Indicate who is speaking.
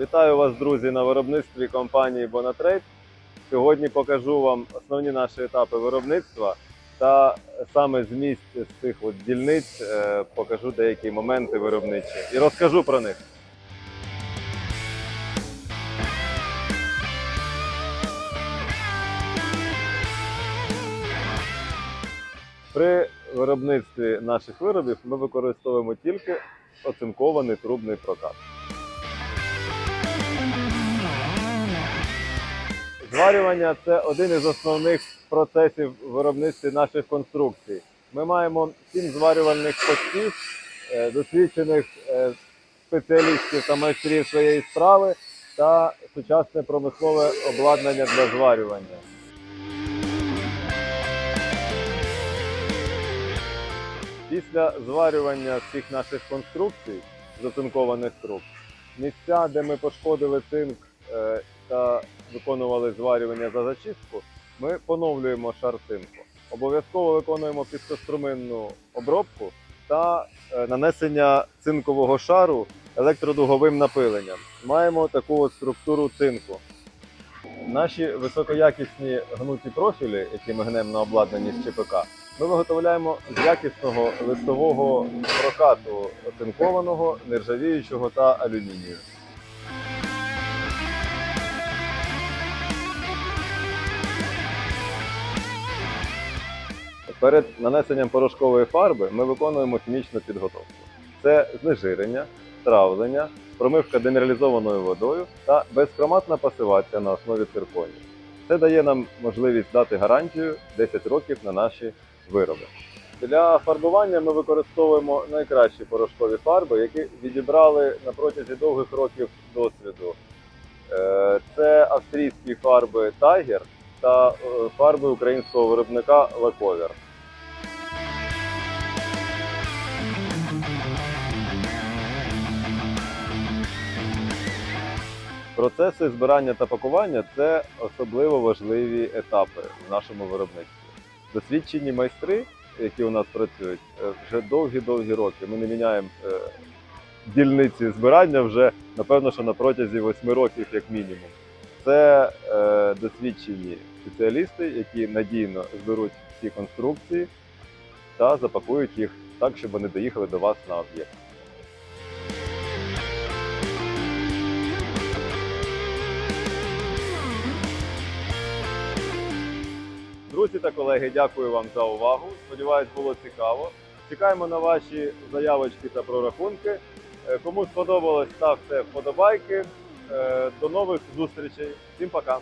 Speaker 1: Вітаю вас, друзі, на виробництві компанії Bonatrade. Сьогодні покажу вам основні наші етапи виробництва та саме з місць з цих от дільниць е, покажу деякі моменти виробничі і розкажу про них. При виробництві наших виробів ми використовуємо тільки оцинкований трубний прокат. Зварювання це один із основних процесів в виробництві наших конструкцій. Ми маємо сім зварювальних постів, е, досвідчених е, спеціалістів та майстрів своєї справи та сучасне промислове обладнання для зварювання. Після зварювання всіх наших конструкцій з труб, місця, де ми пошкодили цинк е, виконували зварювання за зачистку, ми поновлюємо шар цинку. Обов'язково виконуємо піскоструменну обробку та е, нанесення цинкового шару електродуговим напиленням. Маємо таку от структуру цинку. Наші високоякісні гнуті профілі, які ми гнемо на обладнанні з ЧПК, ми виготовляємо з якісного листового прокату оцинкованого, нержавіючого та алюмінію. Перед нанесенням порошкової фарби ми виконуємо хімічну підготовку. Це знежирення, травлення, промивка демінералізованою водою та безхроматна пасивація на основі цирконію. Це дає нам можливість дати гарантію 10 років на наші вироби. Для фарбування ми використовуємо найкращі порошкові фарби, які відібрали на протязі довгих років досвіду. Е, Це австрійські фарби Tiger та е, фарби українського виробника Лаковер. Процеси збирання та пакування це особливо важливі етапи в нашому виробництві. Досвідчені майстри, які у нас працюють, е, вже довгі-довгі роки. Ми не міняємо е, дільниці збирання вже напевно, що на протязі восьми років, як мінімум. Це е, досвідчені спеціалісти, які надійно зберуть всі конструкції та запакують їх так, щоб вони доїхали до вас на об'єкт. Друзі та колеги, дякую вам за увагу. Сподіваюсь, було цікаво. Чекаємо на ваші заявочки та прорахунки. Е, Кому сподобалось, ставте вподобайки. Е, До нових зустрічей. Всім пока!